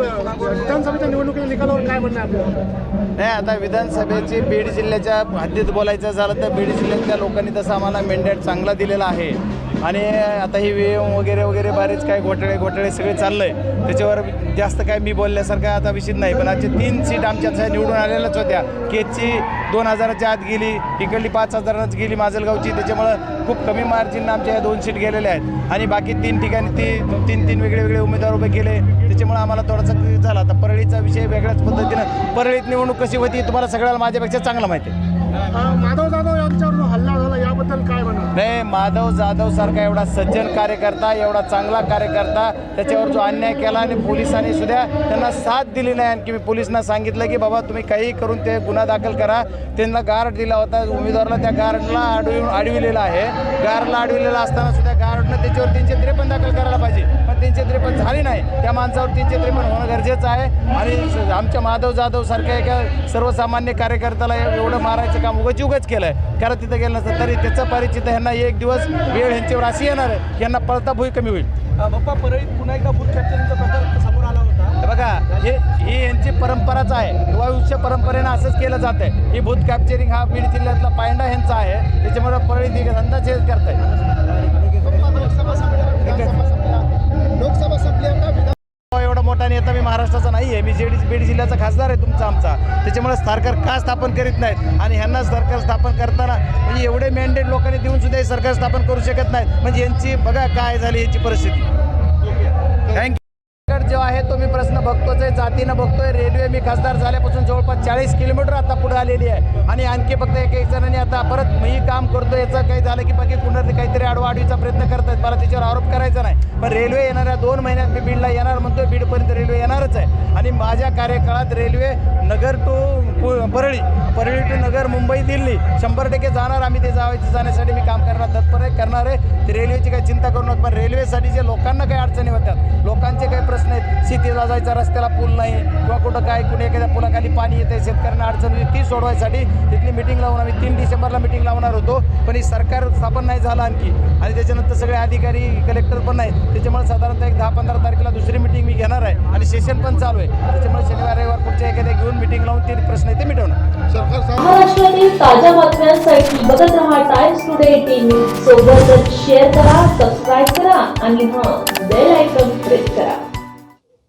विधानसभेच्या निवडणुकीच्या निकालावर काय म्हणणं आपलं नाही आता विधानसभेची बीड जिल्ह्याच्या हद्दीत बोलायचं झालं तर बीड जिल्ह्यातल्या लोकांनी तसं आम्हाला मेंडेट चांगला दिलेला आहे. आणि आता ही व्ही एम वगैरे वगैरे बरेच काय घोटाळे घोटाळे सगळे चाललं आहे त्याच्यावर जास्त काय मी बोलल्यासारखं आता विषय नाही पण आजचे तीन सीट आमच्या निवडून आलेल्याच होत्या. केजची दोन हजाराच्या आत गेली इकडली पाच हजारच गेली माजलगावची. त्याच्यामुळं खूप कमी मार्जिननं आमच्या या दोन सीट गेलेल्या आहेत. आणि बाकी तीन ठिकाणी ती तीन तीन वेगळे वेगळे उमेदवार उभे केले. त्याच्यामुळे आम्हाला थोडासा झाला. आता परळीचा विषय वेगळ्याच पद्धतीनं. परळीत निवडणूक कशी होती तुम्हाला सगळ्याला माझ्यापेक्षा चांगलं माहिती आहे. माधव जाधव यांच्यावर जो हल्ला झाला याबद्दल काय म्हणणं नाही माधव जाधव सारखा एवढा सज्जन कार्यकर्ता एवढा चांगला कार्यकर्ता त्याच्यावर जो अन्याय केला आणि पोलिसांनी सुद्धा त्यांना साथ दिली नाही. आणखी मी पोलिसांना सांगितलं की बाबा तुम्ही काही करून ते गुन्हा दाखल करा. त्यांना गार्ड दिला होता. उमेदवाराला त्या गार्डला अडवून अडविलेला आहे. गार्डला अडविलेला असताना सुद्धा गार्डनं त्याच्यावर तीनशे त्रेपन्न तीनशे त्रेपन्न झाली नाही. त्या माणसावर तीनशे त्रेपन्न होणं गरजेचं आहे. आणि आमच्या माधव जाधव सारख्या एका सर्वसामान्य कार्यकर्त्याला एवढं मारायचं काम उगाच उगाच केलं आहे कारण तिथं गेलं नसतं तरी त्याचं परिचित ह्यांना एक दिवस वेळ ह्यांच्यावर अशी येणार आहे यांना पळता भुई कमी होईल. बाप्पा परळीत पुन्हा एकदा बूथ कॅप्चरिंगचा प्रकार समोर आला होता. हे बघा हे ही यांची परंपराच आहे. युवायुष्य परंपरेनं असंच केलं जात आहे ही भूत कॅप्चरिंग हा बीड जिल्ह्यातला पायंडा ह्यांचा आहे. त्याच्यामुळे परळी धंदाच करताय. लोकसभा संपली आता विधान मोठा नेता मी महाराष्ट्राचा नाही आहे. मी जेडी बीड जिल्ह्याचा खासदार आहे तुमचा आमचा. त्याच्यामुळे सरकार का स्थापन करीत नाहीत? आणि ह्यांना सरकार स्थापन करताना म्हणजे एवढे मॅन्डेट लोकांनी देऊन सुद्धा हे सरकार स्थापन करू शकत नाहीत. म्हणजे यांची बघा काय झाली यांची परिस्थिती. थँक्यू जो आहे तो मी प्रश्न बघतोच आहे. जातीनं बघतोय. रेल्वे मी खासदार झाल्यापासून जवळपास चाळीस किलोमीटर आता पुढे आलेली आहे. आणि आणखी फक्त एक एक जणांनी आता परत मी काम करतो याचं काही झालं की बाकी कुणाला काहीतरी आडवाडीचा प्रयत्न करतायत. मला त्याच्यावर आरोप करायचा नाही. पण रेल्वे येणाऱ्या दोन महिन्यात मी बीडला येणार म्हणतोय. बीडपर्यंत रेल्वे येणारच आहे. आणि माझ्या कार्यकाळात railway Nagar to Parli Parli to Nagar Mumbai Delhi शंभर टक्के जाणार. आम्ही ते जावायचे जाण्यासाठी मी काम करणार तत्पर आहे करणार आहे. ते रेल्वेची काही चिंता करू नका. पण रेल्वेसाठी जे लोकांना काही अडचणी होतात लोकांचे शेतीला जायचा रस्त्याला पूल नाही. किंवा कुठं काय कुठे एखाद्या पुलाखाली पाणी येते शेतकऱ्यांना अडचण होती ती सोडवायसाठी तिथली मिटिंग लावून आम्ही तीन डिसेंबरला मिटिंग लावणार होतो. पण ही सरकार स्थापन नाही झालं आणखी. आणि त्याच्यानंतर सगळे अधिकारी कलेक्टर पण नाही. त्याच्यामुळे साधारणतः एक दहा पंधरा तारखेला दुसरी मिटिंग मी घेणार आहे. आणि सेशन पण चालू आहे. त्याच्यामुळे शनिवार रविवार पुढच्या एखाद्या घेऊन मिटिंग लावून ते प्रश्न आहे ते मिटवणार महाराष्ट्रातील ताज्या बातम्यांसाठी बघत रहा टाइम्स टुडे टीव्ही सोबतच शेअर करा सबस्क्राईब करा आणि हां बेल आयकॉन प्रेस करा.